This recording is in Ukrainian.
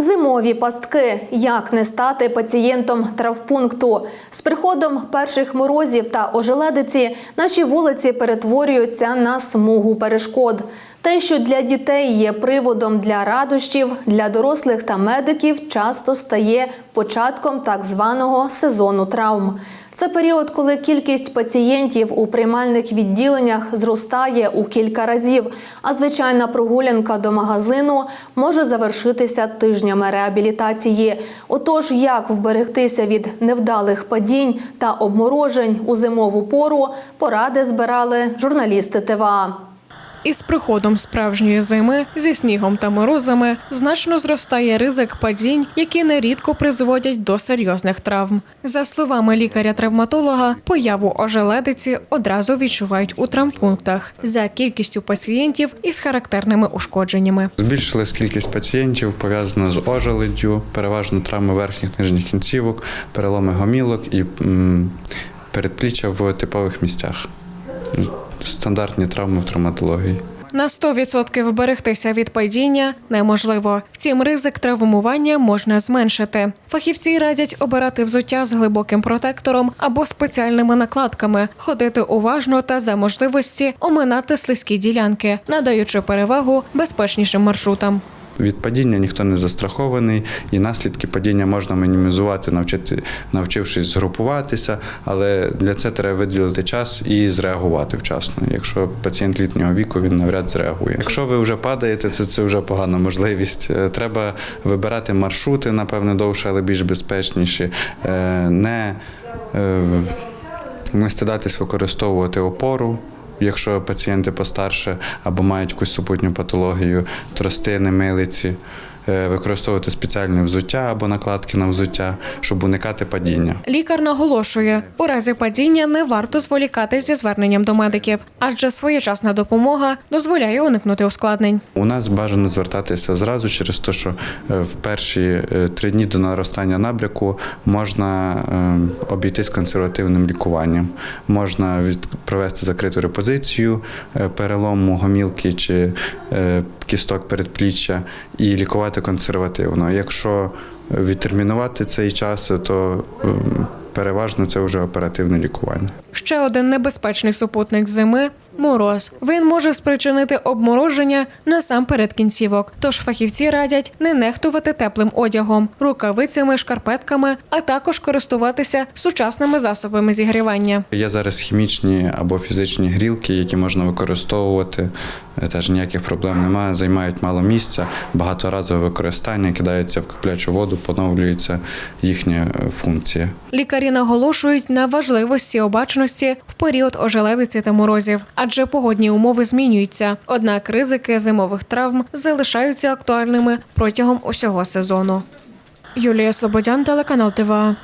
Зимові пастки. Як не стати пацієнтом травпункту? З приходом перших морозів та ожеледиці наші вулиці перетворюються на смугу перешкод. Те, що для дітей є приводом для радощів, для дорослих та медиків часто стає початком так званого сезону травм. Це період, коли кількість пацієнтів у приймальних відділеннях зростає у кілька разів, а звичайна прогулянка до магазину може завершитися тижнями реабілітації. Отож, як вберегтися від невдалих падінь та обморожень у зимову пору, поради збирали журналісти ТВА. Із приходом справжньої зими зі снігом та морозами значно зростає ризик падінь, які нерідко призводять до серйозних травм. За словами лікаря-травматолога, появу ожеледиці одразу відчувають у травмпунктах за кількістю пацієнтів із характерними ушкодженнями. Збільшилась кількість пацієнтів пов'язана з ожеледдю, переважно травми верхніх нижніх кінцівок, переломи гомілок і передпліччя в типових місцях. Стандартні травми в травматології. На 100% вберегтися від падіння неможливо. Втім, ризик травмування можна зменшити. Фахівці радять обирати взуття з глибоким протектором або спеціальними накладками, ходити уважно та за можливості оминати слизькі ділянки, надаючи перевагу безпечнішим маршрутам. Від падіння ніхто не застрахований, і наслідки падіння можна мінімізувати, навчити, навчившись згрупуватися, але для цього треба виділити час і зреагувати вчасно. Якщо пацієнт літнього віку, він навряд зреагує. Якщо ви вже падаєте, то це вже погана можливість. Е, Треба вибирати маршрути, напевне, довше, але більш безпечніші. Е, Не, е, не стидатись використовувати опору. Якщо пацієнти постарше або мають якусь супутню патологію, тростини, милиці, використовувати спеціальне взуття або накладки на взуття, щоб уникати падіння. Лікар наголошує, у разі падіння не варто зволікати зі зверненням до медиків, адже своєчасна допомога дозволяє уникнути ускладнень. У нас бажано звертатися зразу через те, що е, в перші е, три дні до наростання набряку можна е, обійтись консервативним лікуванням. Можна провести закриту репозицію е, перелому гомілки чи е, кісток передпліччя і лікувати консервативно. Якщо відтермінувати цей час, то переважно це вже оперативне лікування. Ще один небезпечний супутник зими мороз. Він може спричинити обмороження насамперед кінцівок. Тож фахівці радять не нехтувати теплим одягом, рукавицями, шкарпетками, а також користуватися сучасними засобами зігрівання. Є зараз хімічні або фізичні грілки, які можна використовувати. Е, Теж ніяких проблем немає, займають мало місця, багаторазове використання, кидаються в киплячу воду, поновлюється їхня е, функція. Лікарі наголошують на важливості обачності в період ожеледиці та морозів, адже погодні умови змінюються. Однак ризики зимових травм залишаються актуальними протягом усього сезону. Юлія Слободян, телеканал ТВА.